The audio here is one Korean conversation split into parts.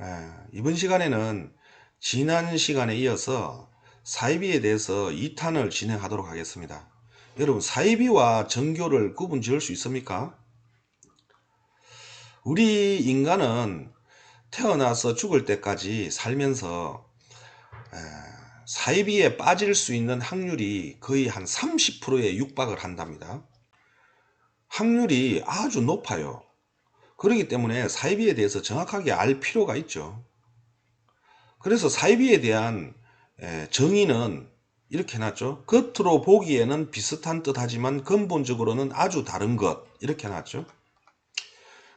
예, 이번 시간에는 지난 시간에 이어서 사이비에 대해서 2탄을 진행하도록 하겠습니다. 여러분 사이비와 정교를 구분 지을 수 있습니까? 우리 인간은 태어나서 죽을 때까지 살면서 에, 사이비에 빠질 수 있는 확률이 거의 한 30%에 육박을 한답니다. 확률이 아주 높아요. 그렇기 때문에 사이비에 대해서 정확하게 알 필요가 있죠. 그래서 사이비에 대한 에, 정의는 이렇게 해놨죠. 겉으로 보기에는 비슷한 듯 하지만 근본적으로는 아주 다른 것. 이렇게 해놨죠.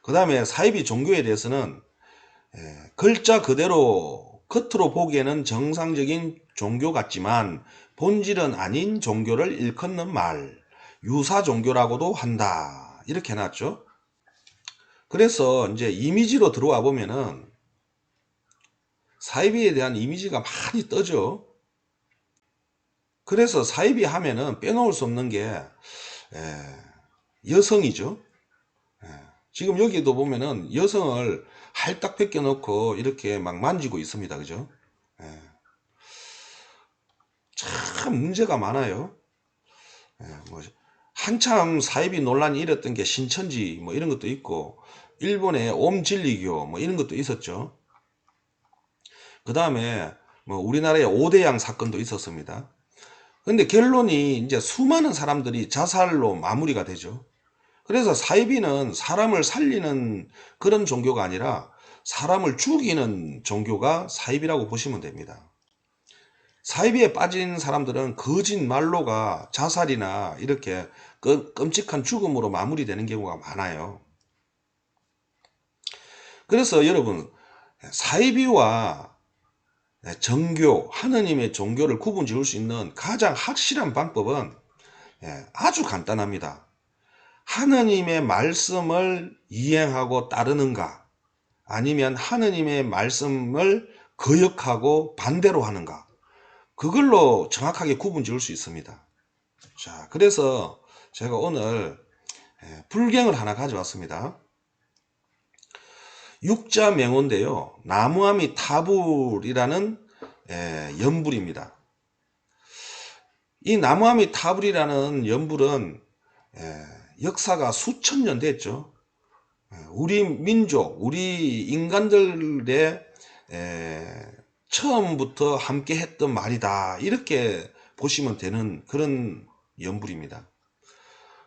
그 다음에 사이비 종교에 대해서는 에, 글자 그대로 겉으로 보기에는 정상적인 종교 같지만 본질은 아닌 종교를 일컫는 말. 유사 종교라고도 한다. 이렇게 해놨죠. 그래서 이제 이미지로 들어와 보면은 사이비에 대한 이미지가 많이 떠죠. 그래서 사이비 하면은 빼놓을 수 없는 게 에, 여성이죠. 에, 지금 여기도 보면은 여성을 할딱 벗겨놓고 이렇게 막 만지고 있습니다. 그죠? 에, 참 문제가 많아요. 에, 뭐 한참 사이비 논란이 일었던 게 신천지 뭐 이런 것도 있고 일본의 옴진리교 뭐 이런 것도 있었죠. 그 다음에 뭐 우리나라의 오대양 사건도 있었습니다. 근데 결론이 이제 수많은 사람들이 자살로 마무리가 되죠. 그래서 사이비는 사람을 살리는 그런 종교가 아니라 사람을 죽이는 종교가 사이비라고 보시면 됩니다. 사이비에 빠진 사람들은 거짓말로가 자살이나 이렇게 끔찍한 죽음으로 마무리되는 경우가 많아요. 그래서 여러분 사이비와 정교, 하느님의 종교를 구분 지을 수 있는 가장 확실한 방법은 예, 아주 간단합니다. 하느님의 말씀을 이행하고 따르는가 아니면 하느님의 말씀을 거역하고 반대로 하는가 그걸로 정확하게 구분 지을 수 있습니다. 자, 그래서 제가 오늘 예, 불경을 하나 가져왔습니다. 육자 명호인데요. 나무아미 타불이라는 예, 연불입니다. 이 나무아미 타불이라는 연불은 예, 역사가 수천 년 됐죠. 예, 우리 민족, 우리 인간들의 예, 처음부터 함께 했던 말이다. 이렇게 보시면 되는 그런 연불입니다.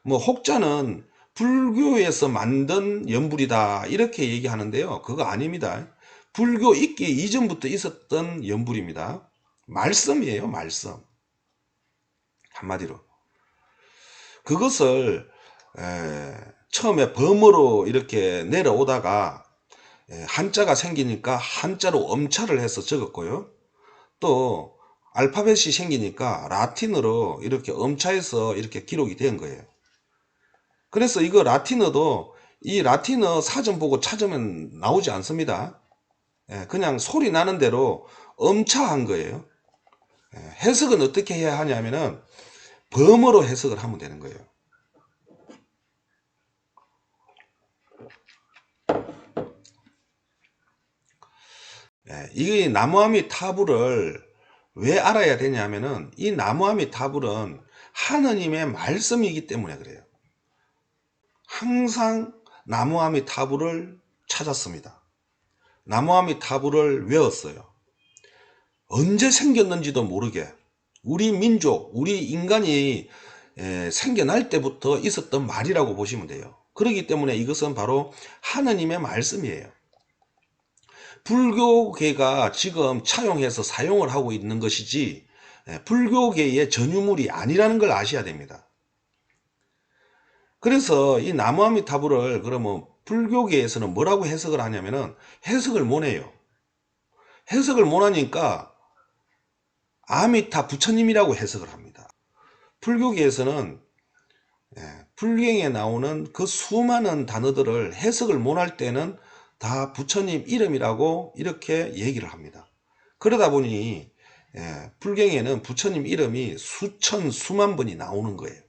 뭐 혹자는 불교에서 만든 연불이다 이렇게 얘기하는데요. 그거 아닙니다. 불교 있기 이전부터 있었던 연불입니다. 말씀이에요. 말씀. 한마디로. 그것을 에, 처음에 범어로 이렇게 내려오다가 에, 한자가 생기니까 한자로 엄차를 해서 적었고요. 또 알파벳이 생기니까 라틴어로 이렇게 엄차해서 이렇게 기록이 된 거예요. 그래서 이거 라틴어도 이 라틴어 사전 보고 찾으면 나오지 않습니다. 예, 그냥 소리 나는 대로 엄차한 거예요. 예, 해석은 어떻게 해야 하냐면은 범어로 해석을 하면 되는 거예요. 예, 이 나무아미 타불을 왜 알아야 되냐면은 이 나무아미 타불은 하느님의 말씀이기 때문에 그래요. 항상 나무아미 타불을 찾았습니다. 나무아미 타불을 외웠어요. 언제 생겼는지도 모르게 우리 민족, 우리 인간이 생겨날 때부터 있었던 말이라고 보시면 돼요. 그렇기 때문에 이것은 바로 하느님의 말씀이에요. 불교계가 지금 차용해서 사용을 하고 있는 것이지 불교계의 전유물이 아니라는 걸 아셔야 됩니다. 그래서 이 나무아미 타불을 그러면 불교계에서는 뭐라고 해석을 하냐면은 해석을 못해요. 해석을 못하니까 아미타 부처님이라고 해석을 합니다. 불교계에서는 예, 불경에 나오는 그 수많은 단어들을 해석을 못할 때는 다 부처님 이름이라고 이렇게 얘기를 합니다. 그러다 보니 예, 불경에는 부처님 이름이 수천 수만 번이 나오는 거예요.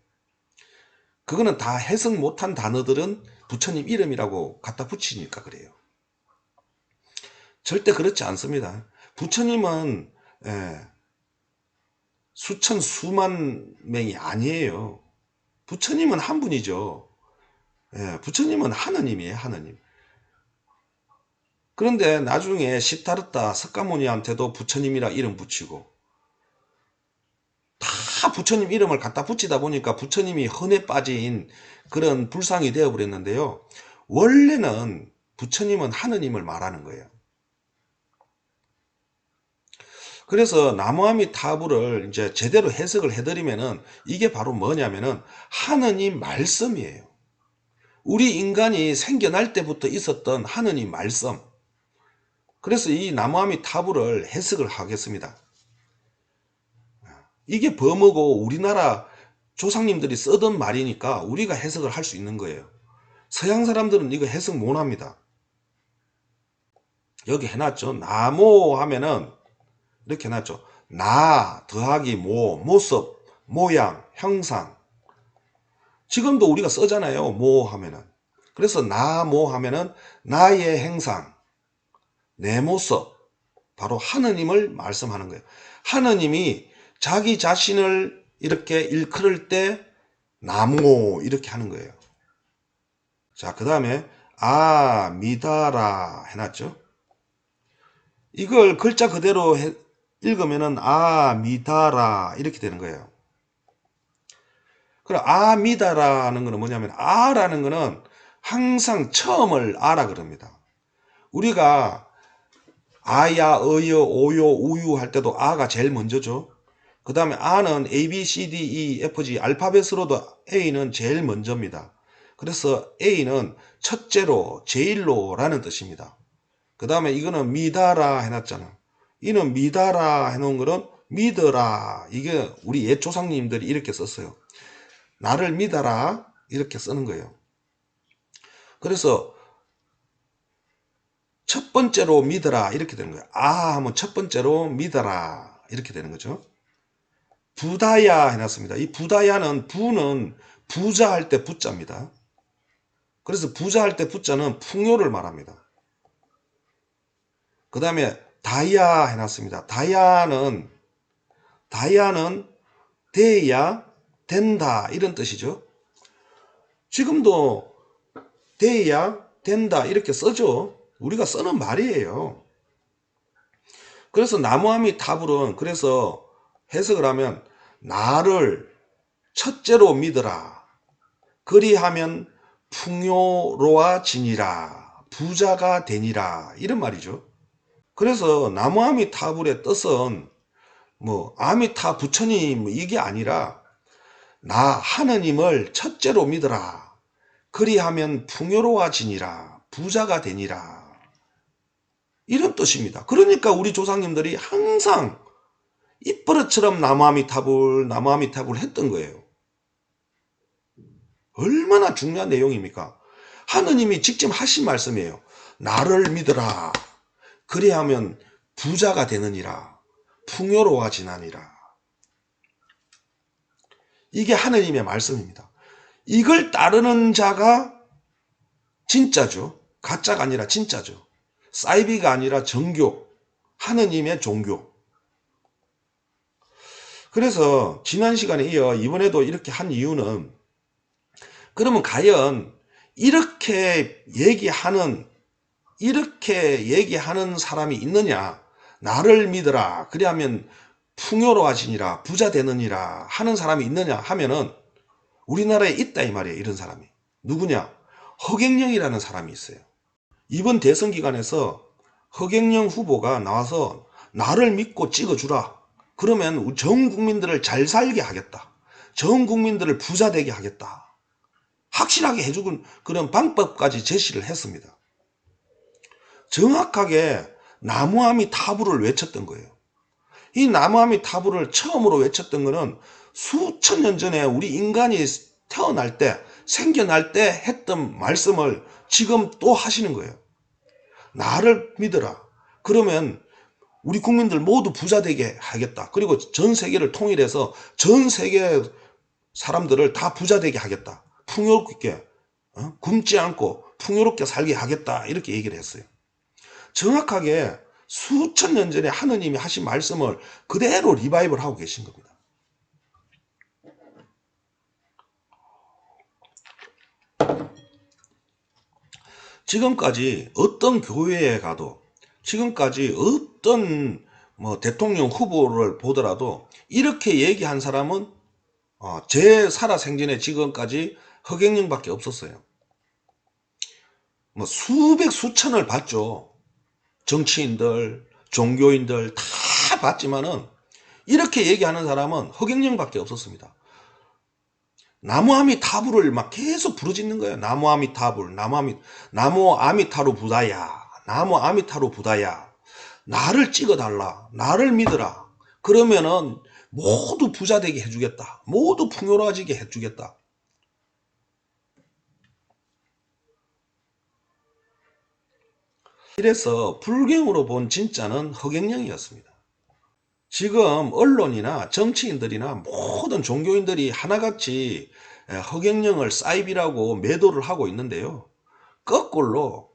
그거는 다 해석 못한 단어들은 부처님 이름이라고 갖다 붙이니까 그래요. 절대 그렇지 않습니다. 부처님은 예, 수천 수만 명이 아니에요. 부처님은 한 분이죠. 예, 부처님은 하느님이에요, 하느님. 그런데 나중에 시타르타 석가모니한테도 부처님이라 이름 붙이고 다 부처님 이름을 갖다 붙이다 보니까 부처님이 헌에 빠진 그런 불상이 되어버렸는데요. 원래는 부처님은 하느님을 말하는 거예요. 그래서 나무아미 타부를 이제 제대로 해석을 해드리면은 이게 바로 뭐냐면은 하느님 말씀이에요. 우리 인간이 생겨날 때부터 있었던 하느님 말씀. 그래서 이 나무아미 타부를 해석을 하겠습니다. 이게 범어고 우리나라 조상님들이 쓰던 말이니까 우리가 해석을 할 수 있는 거예요. 서양 사람들은 이거 해석 못 합니다. 여기 해놨죠. 나모 하면은 이렇게 해놨죠. 나 더하기 모, 모습, 모양, 형상. 지금도 우리가 쓰잖아요. 모 하면은. 그래서 나모 하면은 나의 행상, 내 모습, 바로 하느님을 말씀하는 거예요. 하느님이 자기 자신을 이렇게 일컬을 때 나모 이렇게 하는 거예요. 자, 그 다음에 아 미다라 해놨죠. 이걸 글자 그대로 해- 읽으면은 아 미다라 이렇게 되는 거예요. 그럼 아 미다라는 거는 뭐냐면 아라는 거는 항상 처음을 아라 그럽니다. 우리가 아야, 어여, 오요, 우유 할 때도 아가 제일 먼저죠. 그 다음에 아는 A, B, C, D, E, F, G 알파벳으로도 A는 제일 먼저입니다. 그래서 A는 첫째로, 제일로 라는 뜻입니다. 그 다음에 이거는 미다라 해놨잖아. 이는 미다라 해놓은 거는 믿어라. 이게 우리 옛 조상님들이 이렇게 썼어요. 나를 믿어라. 이렇게 쓰는 거예요. 그래서 첫 번째로 믿어라. 이렇게 되는 거예요. 아 하면 첫 번째로 믿어라. 이렇게 되는 거죠. 부다야 해놨습니다. 이 부다야는 부는 부자 할 때 부자입니다. 그래서 부자 할 때 부자는 풍요를 말합니다. 그 다음에 다야 해놨습니다. 다야는 다야는 돼야 된다 이런 뜻이죠. 지금도 돼야 된다 이렇게 써죠. 우리가 쓰는 말이에요. 그래서 나무아미 타불은 그래서 해석을 하면 나를 첫째로 믿어라. 그리하면 풍요로워지니라. 부자가 되니라. 이런 말이죠. 그래서 나무 아미 타불의 뜻은 뭐 아미타 부처님 뭐 이게 아니라 나 하느님을 첫째로 믿어라. 그리하면 풍요로워지니라. 부자가 되니라. 이런 뜻입니다. 그러니까 우리 조상님들이 항상 입버릇처럼 나무아미타불, 나무아미타불 했던 거예요. 얼마나 중요한 내용입니까? 하느님이 직접 하신 말씀이에요. 나를 믿어라. 그래야 하면 부자가 되느니라. 풍요로워지나니라. 이게 하느님의 말씀입니다. 이걸 따르는 자가 진짜죠. 가짜가 아니라 진짜죠. 사이비가 아니라 정교, 하느님의 종교. 그래서 지난 시간에 이어 이번에도 이렇게 한 이유는 그러면 과연 이렇게 얘기하는 이렇게 얘기하는 사람이 있느냐? 나를 믿어라. 그리하면 풍요로워지니라 부자 되느니라 하는 사람이 있느냐 하면은 우리나라에 있다 이 말이에요. 이런 사람이. 누구냐? 허경영이라는 사람이 있어요. 이번 대선 기간에서 허경영 후보가 나와서 나를 믿고 찍어주라. 그러면 전 국민들을 잘 살게 하겠다. 전 국민들을 부자 되게 하겠다. 확실하게 해주는 그런 방법까지 제시를 했습니다. 정확하게 나무아미 타부를 외쳤던 거예요. 이 나무아미 타부를 처음으로 외쳤던 거는 수천 년 전에 우리 인간이 태어날 때, 생겨날 때 했던 말씀을 지금 또 하시는 거예요. 나를 믿어라. 그러면 우리 국민들 모두 부자 되게 하겠다. 그리고 전 세계를 통일해서 전 세계 사람들을 다 부자 되게 하겠다. 풍요롭게, 어? 굶지 않고 풍요롭게 살게 하겠다. 이렇게 얘기를 했어요. 정확하게 수천 년 전에 하느님이 하신 말씀을 그대로 리바이벌 하고 계신 겁니다. 지금까지 어떤 교회에 가도 지금까지 어떤 뭐 대통령 후보를 보더라도 이렇게 얘기한 사람은 어, 제 살아생전에 지금까지 허경영밖에 없었어요. 뭐 수백 수천을 봤죠. 정치인들, 종교인들 다 봤지만은 이렇게 얘기하는 사람은 허경영밖에 없었습니다. 나무아미 타불을 막 계속 부르짖는 거예요. 나무아미 타불, 나무아미, 나무 아미타루 부다야, 나무 아미타루 부다야. 나를 찍어달라, 나를 믿어라. 그러면은 모두 부자 되게 해주겠다. 모두 풍요로워지게 해주겠다. 이래서 불경으로 본 진짜는 허경영이었습니다. 지금 언론이나 정치인들이나 모든 종교인들이 하나같이 허경영을 사이비라고 매도를 하고 있는데요. 거꾸로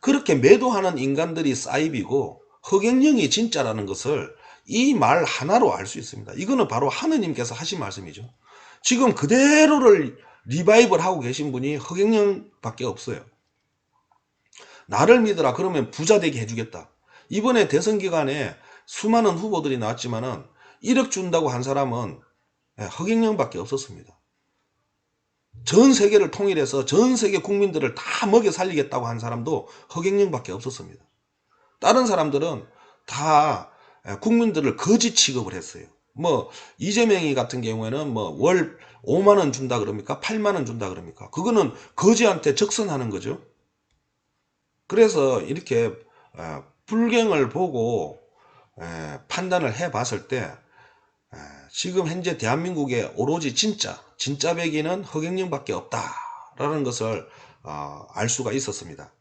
그렇게 매도하는 인간들이 사이비고 허경영이 진짜라는 것을 이 말 하나로 알 수 있습니다. 이거는 바로 하느님께서 하신 말씀이죠. 지금 그대로를 리바이벌 하고 계신 분이 허경영밖에 없어요. 나를 믿어라 그러면 부자 되게 해주겠다. 이번에 대선 기간에 수많은 후보들이 나왔지만은 1억 준다고 한 사람은 예, 허경영밖에 없었습니다. 전 세계를 통일해서 전 세계 국민들을 다 먹여 살리겠다고 한 사람도 허경영밖에 없었습니다. 다른 사람들은 다 예, 국민들을 거지 취급을 했어요. 뭐 이재명이 같은 경우에는 뭐 월 5만 원 준다 그럽니까? 8만 원 준다 그럽니까? 그거는 거지한테 적선하는 거죠. 그래서 이렇게 어, 불경을 보고 에, 판단을 해 봤을 때 에, 지금 현재 대한민국에 오로지 진짜 진짜 백인은 허경영밖에 없다라는 것을 어, 알 수가 있었습니다.